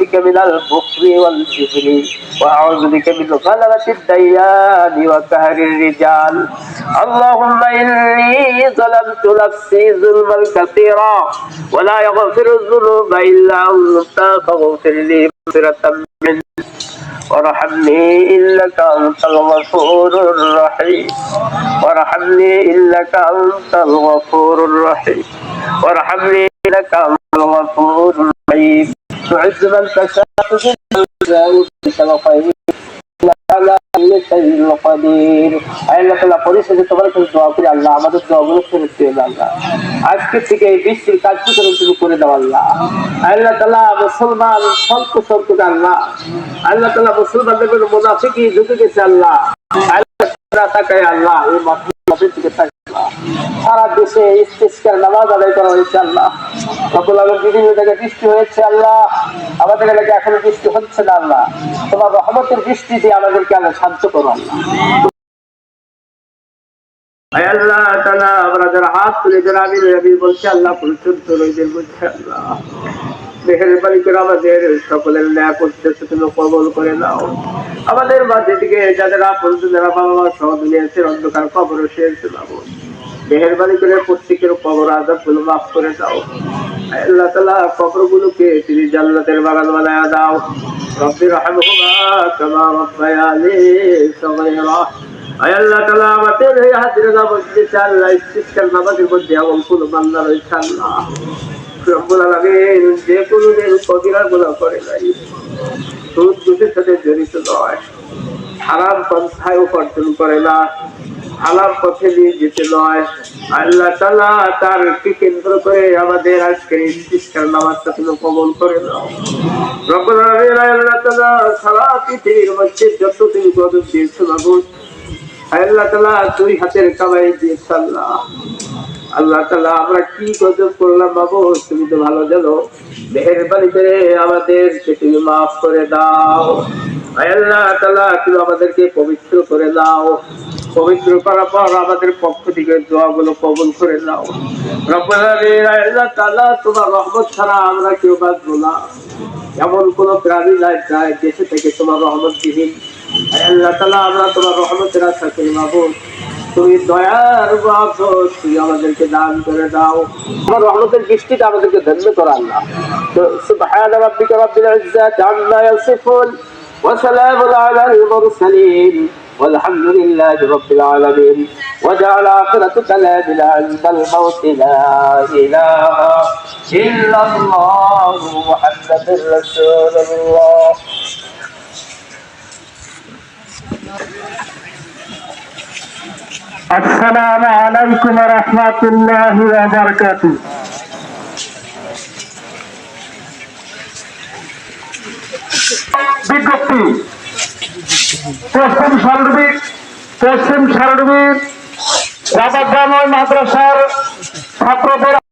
بك من البخل والجبن وأعوذ بك من غلبة الديان وقهر الرجال. اللهم إني ظلمت نفسي ظلما كثيرا ولا يغفر الذنوب إلا أنت فاغفر لي مغفرة منك وارحمني إنك أنت الغفور الرحيم. وارحمني إنك أنت الغفور الرحيم. وارحمني إنك أنت الغفور الرحيم. تعز من تشاء تذل من تشاء وتغفر على كل شيء قدير আল্লাহ তাআলা পরিশেষে তোমার কাছে দোয়া করি আল্লাহ আমাদের দোয়াগুলো শুনে দিও আল্লাহ আজকে থেকে এই বৃষ্টির কার্যক্রম তুমি করে দাও আল্লাহ আল্লাহ তাআলা মুসলমান স্বল্প স্বল্প আল্লাহ আল্লাহ তাআলা মুসলমানদের কোনো মুনাফিকি ঢুকে গেছে আল্লাহ আল্লাহ তাআলা তাকায় আল্লাহ এই মাসের দিকে তাকায় আল্লাহ। সারা দেশে ইস্তিস্কার নামাজ আদায় করা হয়েছে আল্লাহ। রব্বুল আলম বিভিন্ন জায়গায় বৃষ্টি হয়েছে আল্লাহ। আমাদের এলাকায় এখনও বৃষ্টি হচ্ছে না আল্লাহ। তোমার রহমতের বৃষ্টি দিয়ে আমাদেরকে আল্লাহ সাহায্য করো আল্লাহ। আমাদের মাঝে থেকে যাদের আপন যারা বাবা মা সহ দুনিয়াতে অন্ধকার কবর শেষ বাবু মেহরবানি করে প্রত্যেকের কবর আজাবগুলো মাফ করে দাও। আল্লাহ তাআলা কবর গুলোকে তিনি জান্নাতের বাগান বানায় দাও। রব্বি আল্লাহ তাআলা, আমাদের এই হাজিরা দিতে আল্লাহ ইস্তিসকার নামাজের মধ্যে এমন কোনো বান্দা রয়েছে আল্লাহ। রব্বুল আলামিন যে কোনো দিন কবিরা গুনাহ করে নাই। সুদ সাথে জড়িত নয়। পন্থায় উপার্জন করে না। হালাম পথে নিয়ে যেতে নয়। আল্লাহ তালা তার কেন্দ্র করে আমাদের আজকের ইস্তিসকার নামাজটা তুমি কবল করে করে আমাদেরকে তুমি মাফ করে দাও। আল্লাহ তালা তুমি আমাদেরকে পবিত্র করে দাও। পবিত্র করার পর আমাদের পক্ষ থেকে দোয়াগুলো কবুল করে আয় তালা তোমার রহমত ছাড়া আমরা কেউ বাঁচবো না। এমন কোন প্রাণী নাই যায় দেশে থেকে তোমার রহমত আয় আল্লাহ তালা আমরা তোমার রহমতের আশা করি বাবু তুমি দয়ার তুই আমাদেরকে দান করে দাও। তোমার রহমতের বৃষ্টিটা আমাদেরকে ধন্য করা আল্লাহ। তো সুবহান রাব্বিকা রাব্বিল ইজ্জাতি আম্মা ইয়াসিফুন ওয়া সালামুন মুরসালিন। والحمد لله رب العالمين وجعل آخرة كلامنا عند الموت لا إله إلا الله محمد رسول الله আসসালামু আলাইকুম রহমতুল্লাহ বারকাতু বিজ্ঞপ্তি পশ্চিম সার্বিক পশ্চিম সার্বিক রাবাগ্রাম মাদ্রাসার ছাত্রদের